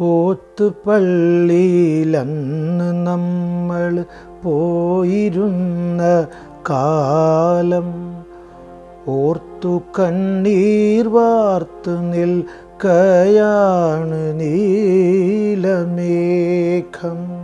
ഓത്തുപള്ളിയിലന്ന് നമ്മൾ പോയിരുന്ന കാലം. ഓർത്തു കണ്ണീർ വാർത്തു നിൽക്കയാണ് നീലമേഘം.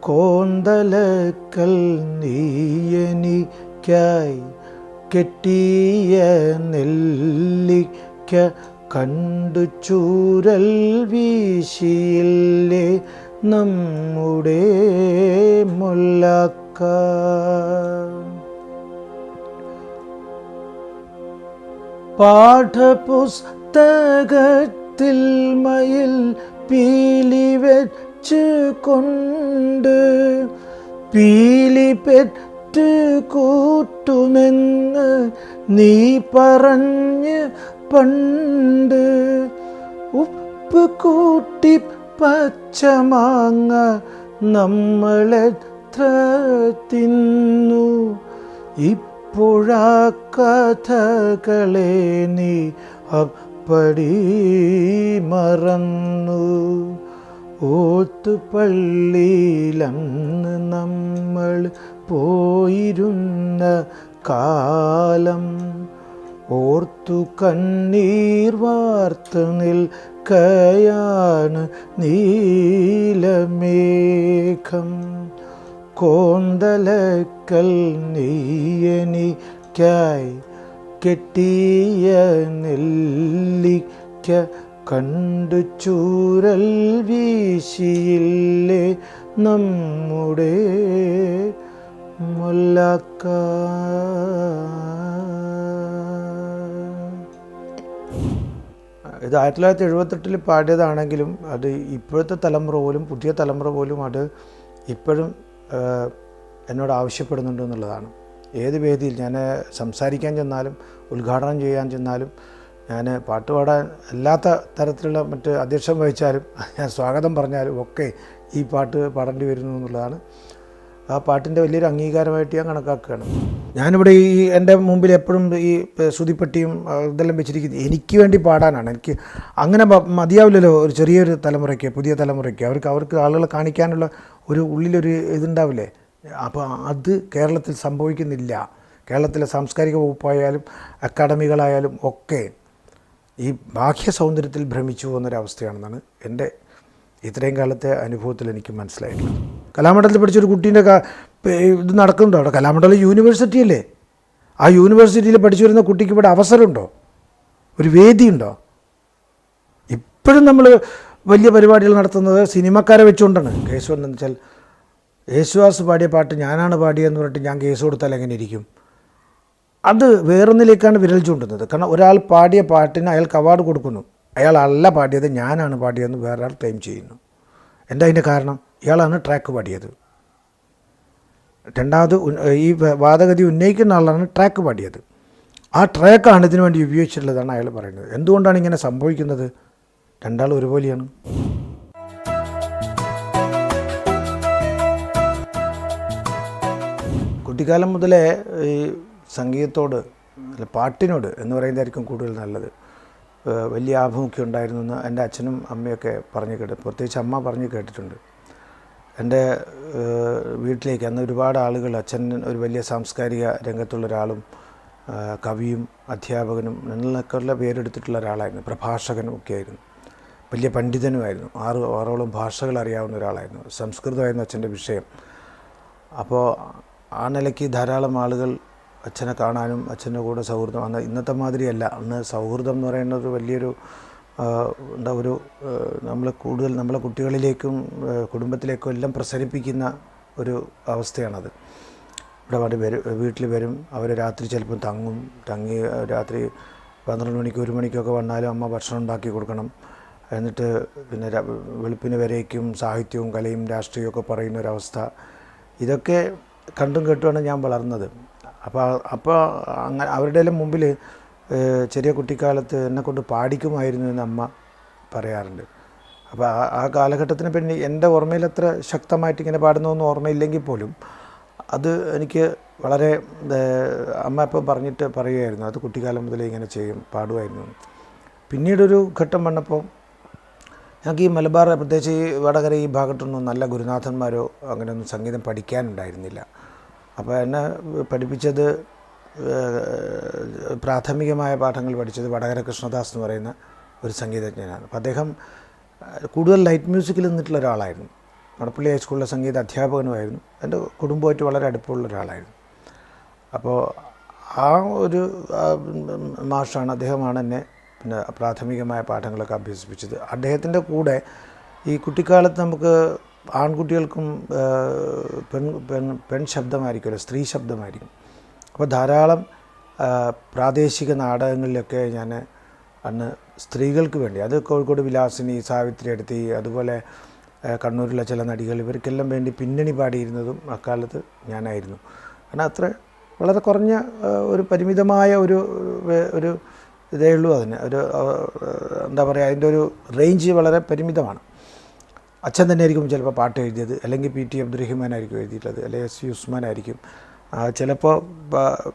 കോന്തലക്കൽ നീയനിക്കായി കെട്ടിയ നെല്ലിക്ക കണ്ടു ചൂരൽ വീശിയില്ലേ നമ്മുടെ മുല്ലക്ക. പാഠപുസ്തകത്തിൽ മയിൽ പീലി വെച്ച് കൊണ്ട് പീലി പെറ്റ് കൂട്ടുമെന്ന് നീ പറഞ്ഞ് പണ്ട് ഉപ്പ് കൂട്ടി പച്ചമാങ്ങ നമ്മളെത്ര തിന്നു? ഇപ്പോഴാ കഥകളെ നീ അപ്പടി മറന്നു. ഓത്തുപള്ളിയിലന്ന് നമ്മൾ പോയിരുന്ന കാലം ഓർത്തു കണ്ണീർ വാർത്ത് നിൽക്കയാണ് നീലമേഘം. കോന്തലക്കൽ നീയനിക്കായി കെട്ടിയ നെല്ലിക്ക കണ്ടു ചൂരൽ വീശിയില്ലേ നമ്മുടെ മുല്ലക്ക. ഇത് ആയിരത്തി തൊള്ളായിരത്തി എഴുപത്തെട്ടിൽ പാടിയതാണെങ്കിലും അത് ഇപ്പോഴത്തെ തലമുറ പോലും പുതിയ തലമുറ പോലും അത് ഇപ്പോഴും എന്നോട് ആവശ്യപ്പെടുന്നുണ്ട് എന്നുള്ളതാണ്. ഏത് വേദിയിൽ ഞാൻ സംസാരിക്കാൻ ചെന്നാലും ഉദ്ഘാടനം ചെയ്യാൻ ചെന്നാലും ഞാൻ പാട്ട് പാടാൻ അല്ലാത്ത തരത്തിലുള്ള മറ്റ് അധ്യക്ഷം വഹിച്ചാലും ഞാൻ സ്വാഗതം പറഞ്ഞാലും ഒക്കെ ഈ പാട്ട് പാടേണ്ടി വരുന്നു എന്നുള്ളതാണ്. ആ പാട്ടിന്റെ വലിയൊരു അംഗീകാരമായിട്ട് ഞാൻ കണക്കാക്കുകയാണ്. ഞാനിവിടെ ഈ എന്റെ മുമ്പിൽ എപ്പോഴും ഈ ശ്രുതിപ്പെട്ടിയും ഇതെല്ലാം വെച്ചിരിക്കുന്നത് എനിക്ക് വേണ്ടി പാടാനാണ്. എനിക്ക് അങ്ങനെ മതിയാവില്ലല്ലോ ഒരു ചെറിയൊരു തലമുറയ്ക്ക് പുതിയ തലമുറയ്ക്ക്. അവർക്ക് അവർക്ക് ആളുകളെ കാണിക്കാനുള്ള ഒരു ഉള്ളിലൊരു ഇതുണ്ടാവില്ലേ? അപ്പോൾ അത് കേരളത്തിൽ സംഭവിക്കുന്നില്ല. കേരളത്തിലെ സാംസ്കാരിക വകുപ്പായാലും അക്കാഡമികളായാലും ഒക്കെ ഈ ബാഹ്യ സൗന്ദര്യത്തിൽ ഭ്രമിച്ചു പോകുന്നൊരവസ്ഥയാണെന്നാണ് എന്റെ ഇത്രയും കാലത്തെ അനുഭവത്തിൽ എനിക്ക് മനസ്സിലായിട്ടുള്ളത്. കലാമണ്ഡലത്തിൽ പഠിച്ചൊരു കുട്ടീന്റെ ഇത് നടക്കുന്നുണ്ടോ അവിടെ. കലാമണ്ഡലം യൂണിവേഴ്സിറ്റി അല്ലേ? ആ യൂണിവേഴ്സിറ്റിയിൽ പഠിച്ചു വരുന്ന കുട്ടിക്ക് ഇവിടെ അവസരമുണ്ടോ? ഒരു വേദിയുണ്ടോ? ഇപ്പോഴും നമ്മൾ വലിയ പരിപാടികൾ നടത്തുന്നത് സിനിമക്കാരെ വെച്ചുകൊണ്ടാണ്. കേസ് വന്നെന്ന് വെച്ചാൽ യേശുദാസ് പാടിയ പാട്ട് ഞാനാണ് പാടിയതെന്ന് പറഞ്ഞിട്ട് ഞാൻ കേസ് കൊടുത്താൽ എങ്ങനെ ഇരിക്കും? അത് വേറൊന്നിലേക്കാണ് വിരൽ ചൂണ്ടുന്നത്. കാരണം ഒരാൾ പാടിയ പാട്ടിന് അയാൾക്ക് അവാർഡ് കൊടുക്കുന്നു. അയാൾ അല്ല പാടിയത് ഞാനാണ് പാടിയതെന്ന് വേറൊരാൾ ക്ലെയിം ചെയ്യുന്നു. എന്താ അതിന്റെ കാരണം? ഇയാളാണ് ട്രാക്ക് പാടിയത്. രണ്ടാമത് ഈ വാദഗതി ഉന്നയിക്കുന്ന ആളാണ് ട്രാക്ക് പാടിയത്. ആ ട്രാക്കാണ് ഇതിനു വേണ്ടി ഉപയോഗിച്ചിട്ടുള്ളതാണ് അയാൾ പറയുന്നത്. എന്തുകൊണ്ടാണ് ഇങ്ങനെ സംഭവിക്കുന്നത്? രണ്ടാളും ഒരുപോലെയാണ്. കുട്ടിക്കാലം മുതലേ ഈ സംഗീതത്തോട് അല്ല പാട്ടിനോട് എന്ന് പറയുന്നതായിരിക്കും കൂടുതൽ നല്ലത്. വലിയ ആഭിമുഖ്യം ഉണ്ടായിരുന്നു എന്ന് എന്റെ അച്ഛനും അമ്മയൊക്കെ പറഞ്ഞു കേട്ട് പ്രത്യേകിച്ച് അമ്മ പറഞ്ഞു കേട്ടിട്ടുണ്ട്. എന്റെ വീട്ടിലേക്ക് അന്ന് ഒരുപാട് ആളുകൾ അച്ഛൻ ഒരു വലിയ സാംസ്കാരിക രംഗത്തുള്ള ഒരാളും കവിയും അധ്യാപകനും എന്നൊക്കെയുള്ള പേരെടുത്തിട്ടുള്ള ഒരാളായിരുന്നു. പ്രഭാഷകനും ഒക്കെ ആയിരുന്നു. വലിയ പണ്ഡിതനുമായിരുന്നു. ആറ് ആറോളം ഭാഷകൾ അറിയാവുന്ന ഒരാളായിരുന്നു. സംസ്കൃതമായിരുന്നു അച്ഛന്റെ വിഷയം. അപ്പോൾ ആ നിലയ്ക്ക് ധാരാളം ആളുകൾ അച്ഛനെ കാണാനും അച്ഛന്റെ കൂടെ സൗഹൃദം അന്ന് ഇന്നത്തെ മാതിരിയല്ല. അന്ന് സൗഹൃദം എന്ന് പറയുന്നത് വലിയൊരു എന്താ ഒരു നമ്മൾ കൂടുതൽ നമ്മളെ കുട്ടികളിലേക്കും കുടുംബത്തിലേക്കും എല്ലാം പ്രസരിപ്പിക്കുന്ന ഒരു അവസ്ഥയാണത്. ഇവിടെ വേണ്ടി വരും വീട്ടിൽ വരും അവർ രാത്രി ചിലപ്പം തങ്ങും തങ്ങി രാത്രി പന്ത്രണ്ട് മണിക്ക് ഒരു മണിക്കൊക്കെ വന്നാലും അമ്മ ഭക്ഷണം ഉണ്ടാക്കി കൊടുക്കണം. എന്നിട്ട് പിന്നെ വെളുപ്പിന് വരേക്കും സാഹിത്യവും കലയും രാഷ്ട്രീയവും ഒക്കെ പറയുന്ന ഒരവസ്ഥ ഇതൊക്കെ കണ്ടും കേട്ടുമാണ് ഞാൻ വളർന്നത്. അപ്പോൾ അപ്പോൾ അങ്ങനെ അവരുടെ എല്ലാം മുമ്പിൽ ചെറിയ കുട്ടിക്കാലത്ത് എന്നെ കൊണ്ട് പാടിക്കുമായിരുന്നു എന്ന് അമ്മ പറയാറുണ്ട്. അപ്പോൾ ആ ആ കാലഘട്ടത്തിന് പിന്നെ എന്റെ ഓർമ്മയിൽ അത്ര ശക്തമായിട്ട് ഇങ്ങനെ പാടുന്നൊന്നും ഓർമ്മയില്ലെങ്കിൽ പോലും അത് എനിക്ക് വളരെ അമ്മ ഇപ്പം പറഞ്ഞിട്ട് പറയുമായിരുന്നു അത് കുട്ടിക്കാലം മുതലേ ഇങ്ങനെ ചെയ്യും പാടുമായിരുന്നു. പിന്നീടൊരു ഘട്ടം വന്നപ്പോൾ ഞങ്ങൾക്ക് ഈ മലബാർ പ്രത്യേകിച്ച് ഈ വടകര ഈ ഭാഗത്തൊന്നും നല്ല ഗുരുനാഥന്മാരോ അങ്ങനെയൊന്നും സംഗീതം പഠിക്കാനുണ്ടായിരുന്നില്ല. അപ്പോൾ എന്നെ പഠിപ്പിച്ചത് പ്രാഥമികമായ പാഠങ്ങൾ പഠിച്ചത് വടകര കൃഷ്ണദാസ് എന്ന് പറയുന്ന ഒരു സംഗീതജ്ഞനാണ്. അപ്പോൾ അദ്ദേഹം കൂടുതൽ ലൈറ്റ് മ്യൂസിക്കിൽ നിന്നിട്ടുള്ള ഒരാളായിരുന്നു. മണപ്പള്ളി ഹൈസ്കൂളിലെ സംഗീത അധ്യാപകനുമായിരുന്നു. എന്റെ കുടുംബമായിട്ട് വളരെ അടുപ്പമുള്ള ഒരാളായിരുന്നു. അപ്പോൾ ആ ഒരു മാഷാണ് അദ്ദേഹമാണ് എന്നെ പിന്നെ പ്രാഥമികമായ പാഠങ്ങളൊക്കെ അഭ്യസിപ്പിച്ചത്. അദ്ദേഹത്തിന്റെ കൂടെ ഈ കുട്ടിക്കാലത്ത് നമുക്ക് ആൺകുട്ടികൾക്കും പെൺ പെൺ പെൺ ശബ്ദമായിരിക്കുമല്ലോ സ്ത്രീ ശബ്ദമായിരിക്കും അപ്പോൾ ധാരാളം പ്രാദേശിക നാടകങ്ങളിലൊക്കെ ഞാൻ അന്ന് സ്ത്രീകൾക്ക് വേണ്ടി അത് കോഴിക്കോട് വിലാസിനി സാവിത്രി അടുത്തി അതുപോലെ കണ്ണൂരിലെ ചില നടികൾ ഇവർക്കെല്ലാം വേണ്ടി പിന്നണി പാടിയിരുന്നതും അക്കാലത്ത് ഞാനായിരുന്നു. കാരണം അത്ര വളരെ കുറഞ്ഞ ഒരു പരിമിതമായ ഒരു ഒരു ഇതേ ഉള്ളൂ അതിന്. ഒരു എന്താ പറയുക അതിന്റെ ഒരു റേഞ്ച് വളരെ പരിമിതമാണ്. അച്ഛൻ തന്നെ ആയിരിക്കും ചിലപ്പോൾ പാട്ട് എഴുതിയത് അല്ലെങ്കിൽ പി ടി അബ്ദുറഹിമാൻ ആയിരിക്കും എഴുതിയിട്ടുള്ളത് അല്ലെങ്കിൽ എസ് യു ഉസ്മാൻ ആയിരിക്കും ചിലപ്പോൾ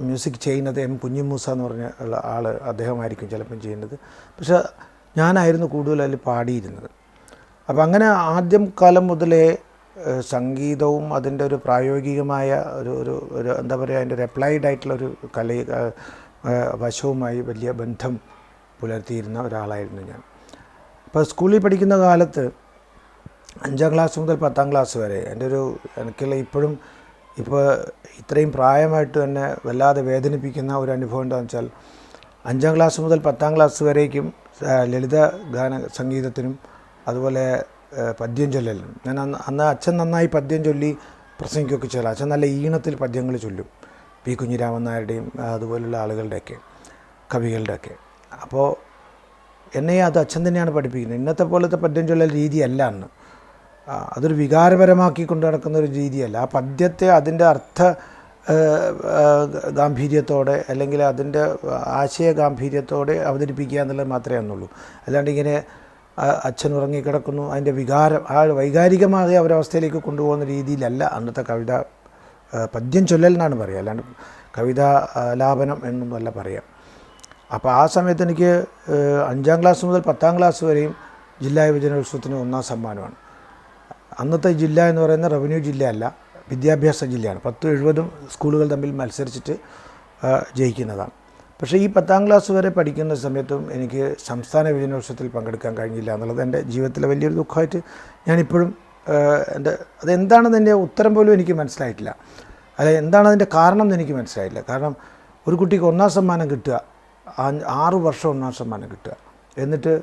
മ്യൂസിക് ചെയ്യുന്നത് എം കുഞ്ഞിമൂസ എന്ന് പറഞ്ഞ ഉള്ള ആൾ അദ്ദേഹമായിരിക്കും ചിലപ്പം ചെയ്യുന്നത്. പക്ഷേ ഞാനായിരുന്നു കൂടുതൽ അതിൽ പാടിയിരുന്നത്. അപ്പം അങ്ങനെ ആദ്യം കാലം മുതലേ സംഗീതവും അതിന്റെ ഒരു പ്രായോഗികമായ ഒരു ഒരു ഒരു എന്താ പറയുക അതിന്റെ ഒരു അപ്ലൈഡ് ആയിട്ടുള്ള ഒരു കല വശവുമായി വലിയ ബന്ധം പുലർത്തിയിരുന്ന ഒരാളായിരുന്നു ഞാൻ. അപ്പോൾ സ്കൂളിൽ പഠിക്കുന്ന കാലത്ത് അഞ്ചാം ക്ലാസ് മുതൽ പത്താം ക്ലാസ് വരെ എന്റെ ഒരു എനിക്കുള്ള ഇപ്പോഴും ഇപ്പോൾ ഇത്രയും പ്രായമായിട്ട് തന്നെ വല്ലാതെ വേദനിപ്പിക്കുന്ന ഒരു അനുഭവം എന്താണെന്ന് വെച്ചാൽ അഞ്ചാം ക്ലാസ് മുതൽ പത്താം ക്ലാസ് വരേക്കും ലളിത ഗാന സംഗീതത്തിനും അതുപോലെ പദ്യം ചൊല്ലലിനും. ഞാൻ അന്ന് അച്ഛൻ നന്നായി പദ്യം ചൊല്ലി പ്രസംഗിക്കുകയൊക്കെ ചെയ്യല അച്ഛൻ നല്ല ഈണത്തിൽ പദ്യങ്ങൾ ചൊല്ലും. പി കുഞ്ഞിരാമൻ നായരുടെയും അതുപോലുള്ള ആളുകളുടെയൊക്കെ കവികളുടെയൊക്കെ. അപ്പോൾ എന്നെ അത് അച്ഛൻ തന്നെയാണ് പഠിപ്പിക്കുന്നത്. ഇന്നത്തെ പോലത്തെ പദ്യം ചൊല്ലൽ രീതിയല്ല അന്ന്. അതൊരു വികാരപരമാക്കി കൊണ്ട് നടക്കുന്ന ഒരു രീതിയല്ല. ആ പദ്യത്തെ അതിന്റെ അർത്ഥ ഗാംഭീര്യത്തോടെ അല്ലെങ്കിൽ അതിന്റെ ആശയ ഗാംഭീര്യത്തോടെ അവതരിപ്പിക്കുക എന്നുള്ളത് മാത്രമേ ഉള്ളൂ. അല്ലാണ്ട് ഇങ്ങനെ അച്ഛൻ ഉറങ്ങിക്കിടക്കുന്നു അതിന്റെ വികാരം ആ വൈകാരികമായ ഒരവസ്ഥയിലേക്ക് കൊണ്ടുപോകുന്ന രീതിയിലല്ല അന്നത്തെ കവിത പദ്യം ചൊല്ലൽ എന്നാണ് പറയുക. അല്ലാണ്ട് കവിതാ ലാപനം എന്നൊന്നുമല്ല പറയാം അപ്പോൾ ആ സമയത്ത് എനിക്ക് അഞ്ചാം ക്ലാസ് മുതൽ പത്താം ക്ലാസ് വരെയും ജില്ലാ യുവജനോത്സവത്തിന് ഒന്നാം സമ്മാനമാണ്. അന്നത്തെ ജില്ല എന്ന് പറയുന്ന റവന്യൂ ജില്ലയല്ല വിദ്യാഭ്യാസ ജില്ലയാണ്. പത്തും എഴുപതും സ്കൂളുകൾ തമ്മിൽ മത്സരിച്ചിട്ട് ജയിക്കുന്നതാണ്. പക്ഷേ ഈ പത്താം ക്ലാസ് വരെ പഠിക്കുന്ന സമയത്തും എനിക്ക് സംസ്ഥാന യുവജനോത്സവത്തിൽ പങ്കെടുക്കാൻ കഴിഞ്ഞില്ല എന്നുള്ളത് എന്റെ ജീവിതത്തിലെ വലിയൊരു ദുഃഖമായിട്ട് ഞാനിപ്പോഴും എന്റെ അതെന്താണെന്ന് എന്റെ ഉത്തരം പോലും എനിക്ക് മനസ്സിലായിട്ടില്ല. അല്ല എന്താണ് അതിന്റെ കാരണം എന്ന് എനിക്ക് മനസ്സിലായില്ല കാരണം ഒരു കുട്ടിക്ക് ഒന്നാം സമ്മാനം കിട്ടുക ആറു വർഷം ഒന്നാം സമ്മാനം കിട്ടുക. എന്നിട്ട്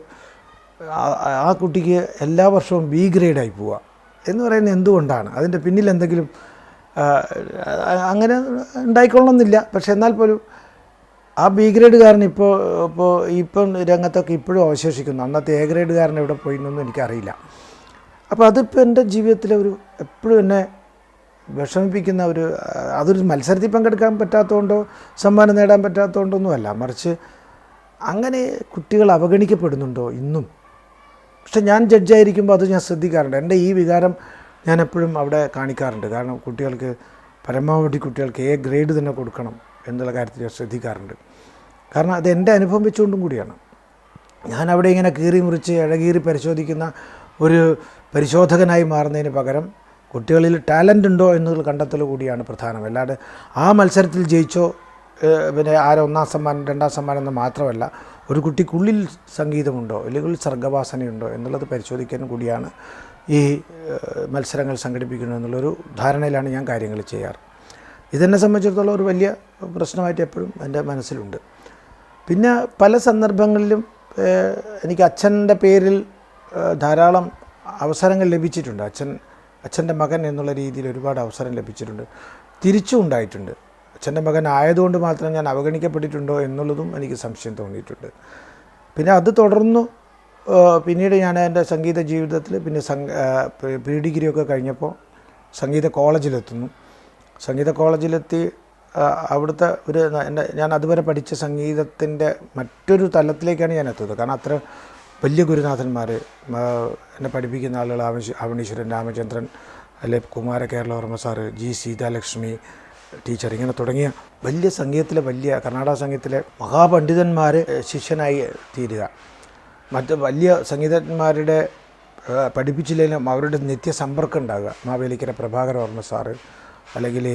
ആ കുട്ടിക്ക് എല്ലാ വർഷവും ബി ഗ്രേഡായി പോവുക. എന്ന് പറയുന്നത് എന്തുകൊണ്ടാണ്? അതിന്റെ പിന്നിൽ എന്തെങ്കിലും അങ്ങനെ ഉണ്ടായിക്കൊള്ളണമെന്നില്ല. പക്ഷേ എന്നാൽ പോലും ആ ബി ഗ്രേഡുകാരൻ ഇപ്പോൾ ഇപ്പോൾ ഇപ്പം രംഗത്തൊക്കെ ഇപ്പോഴും അവശേഷിക്കുന്നു. അന്നത്തെ എ ഗ്രേഡുകാരൻ എവിടെ പോയി എന്നൊന്നും എനിക്കറിയില്ല. അപ്പോൾ അതിപ്പോൾ എന്റെ ജീവിതത്തിലെ ഒരു എപ്പോഴും എന്നെ വിഷമിപ്പിക്കുന്ന ഒരു അതൊരു മത്സരത്തിൽ പങ്കെടുക്കാൻ പറ്റാത്തതുകൊണ്ടോ സമ്മാനം നേടാൻ പറ്റാത്തതുകൊണ്ടൊന്നുമല്ല. മറിച്ച് അങ്ങനെ കുട്ടികൾ അവഗണിക്കപ്പെടുന്നുണ്ടോ ഇന്നും? പക്ഷെ ഞാൻ ജഡ്ജായിരിക്കുമ്പോൾ അത് ഞാൻ ശ്രദ്ധിക്കാറുണ്ട്. എന്റെ ഈ വികാരം ഞാൻ എപ്പോഴും അവിടെ കാണിക്കാറുണ്ട്. കാരണം കുട്ടികൾക്ക് പരമാവധി കുട്ടികൾക്ക് എ ഗ്രേഡ് തന്നെ കൊടുക്കണം എന്നുള്ള കാര്യത്തിൽ ഞാൻ ശ്രദ്ധിക്കാറുണ്ട്. കാരണം അത് എന്റെ അനുഭവം വെച്ചുകൊണ്ടും കൂടിയാണ്. ഞാൻ അവിടെ ഇങ്ങനെ കീറി മുറിച്ച് ഇഴകീറി പരിശോധിക്കുന്ന ഒരു പരിശോധകനായി മാറുന്നതിന് പകരം കുട്ടികളിൽ ടാലന്റ് ഉണ്ടോ എന്നുള്ള കണ്ടെത്തൽ കൂടിയാണ് പ്രധാനം. അല്ലാതെ ആ മത്സരത്തിൽ ജയിച്ചോ പിന്നെ ആരോ ഒന്നാം സമ്മാനം രണ്ടാം സമ്മാനം എന്ന് മാത്രമല്ല ഒരു കുട്ടിക്കുള്ളിൽ സംഗീതമുണ്ടോ? അല്ലെങ്കിൽ സർഗവാസനയുണ്ടോ? എന്നുള്ളത് പരിശോധിക്കാൻ കൂടിയാണ് ഈ മത്സരങ്ങൾ സംഘടിപ്പിക്കുന്നത് എന്നുള്ളൊരു ധാരണയിലാണ് ഞാൻ കാര്യങ്ങൾ ചെയ്യാറ്. ഇതെന്നെ സംബന്ധിച്ചിടത്തോളം ഒരു വലിയ പ്രശ്നമായിട്ട് എപ്പോഴും എന്റെ മനസ്സിലുണ്ട്. പിന്നെ പല സന്ദർഭങ്ങളിലും എനിക്ക് അച്ഛന്റെ പേരിൽ ധാരാളം അവസരങ്ങൾ ലഭിച്ചിട്ടുണ്ട്. അച്ഛൻ അച്ഛന്റെ മകൻ എന്നുള്ള രീതിയിൽ ഒരുപാട് അവസരം ലഭിച്ചിട്ടുണ്ട്. തിരിച്ചും ഉണ്ടായിട്ടുണ്ട്. അച്ഛന്റെ മകൻ ആയതുകൊണ്ട് മാത്രം ഞാൻ അവഗണിക്കപ്പെട്ടിട്ടുണ്ടോ എന്നുള്ളതും എനിക്ക് സംശയം തോന്നിയിട്ടുണ്ട്. പിന്നെ അത് തുടർന്നു പിന്നീട് ഞാൻ എന്റെ സംഗീത ജീവിതത്തിൽ പിന്നെ സംഘ പ്രീ ഡിഗ്രിയൊക്കെ കഴിഞ്ഞപ്പോൾ സംഗീത കോളേജിലെത്തുന്നു. സംഗീത കോളേജിലെത്തി അവിടുത്തെ ഒരു എന്റെ ഞാൻ അതുവരെ പഠിച്ച സംഗീതത്തിന്റെ മറ്റൊരു തലത്തിലേക്കാണ് ഞാൻ എത്തുന്നത്. കാരണം അത്ര വലിയ ഗുരുനാഥന്മാർ എന്നെ പഠിപ്പിക്കുന്ന ആളുകൾ ആവണീശ്വ ആവണീശ്വരൻ രാമചന്ദ്രൻ അല്ലെ Kumara Kerala Varma sir G Seethalakshmi teacher ഇങ്ങനെ തുടങ്ങിയ വലിയ സംഗീതത്തിലെ വലിയ കർണാടക സംഗീതത്തിലെ മഹാപണ്ഡിതന്മാർ ശിഷ്യനായി തീരുക. മറ്റ് വലിയ സംഗീതജ്ഞന്മാരുടെ ഏഹ് പഠിപ്പിച്ചില്ലെങ്കിലും അവരുടെ നിത്യസമ്പർക്കം ഉണ്ടാകുക മാവേലിക്കര പ്രഭാകര വർമ്മ സാറ് അല്ലെങ്കിൽ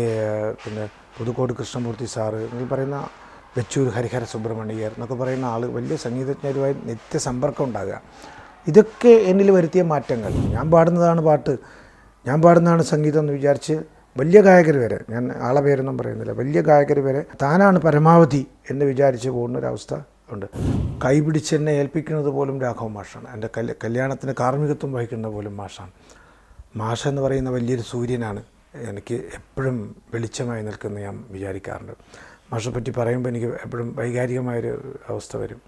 പിന്നെ പുതുക്കോട് കൃഷ്ണമൂർത്തി സാറ് എന്നൊക്കെ പറയുന്ന വെച്ചൂർ ഹരിഹര സുബ്രഹ്മണ്യർ എന്നൊക്കെ പറയുന്ന ആൾ വലിയ സംഗീതജ്ഞരുമായി നിത്യസമ്പർക്കം ഉണ്ടാകുക ഇതൊക്കെ എന്നിൽ വരുത്തിയ മാറ്റങ്ങൾ. ഞാൻ പാടുന്നതാണ് പാട്ട്. ഞാൻ പാടുന്നതാണ് സംഗീതം എന്ന് വിചാരിച്ച് വലിയ ഗായകർ വരെ ഞാൻ ആളെ പേരൊന്നും പറയുന്നില്ല വലിയ ഗായകർ വരെ താനാണ് പരമാവധി എന്ന് വിചാരിച്ച് പോകുന്ന ഒരവസ്ഥ ഉണ്ട്. കൈപിടിച്ച് എന്നെ ഏൽപ്പിക്കുന്നത് പോലും രാഘവ മാഷാണ്. എന്റെ കൽ കല്യാണത്തിന് കാർമ്മികത്വം വഹിക്കുന്നത് പോലും മാഷാണ്. മാഷ എന്ന് പറയുന്ന വലിയൊരു സൂര്യനാണ് എനിക്ക് എപ്പോഴും വെളിച്ചമായി നിൽക്കുന്നത് ഞാൻ വിചാരിക്കാറുണ്ട്. മാഷെ പറ്റി പറയുമ്പോൾ എനിക്ക് എപ്പോഴും വൈകാരികമായൊരു അവസ്ഥ വരും.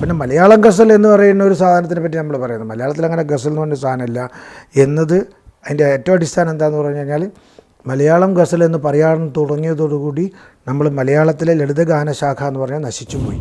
പിന്നെ മലയാളം ഗസൽ എന്ന് പറയുന്ന ഒരു സാധനത്തിനെ പറ്റി നമ്മൾ പറയുന്നത് മലയാളത്തിൽ അങ്ങനെ ഗസൽ എന്ന് പറഞ്ഞ സാധനമില്ല. എന്നത് അതിന്റെ ഏറ്റവും അടിസ്ഥാനം എന്താണെന്ന് പറഞ്ഞു കഴിഞ്ഞാൽ മലയാളം ഗസൽ എന്ന് പറയാൻ തുടങ്ങിയതോടുകൂടി നമ്മൾ മലയാളത്തിലെ ലളിതഗാനശാഖ എന്ന് പറഞ്ഞാൽ നശിച്ചു പോയി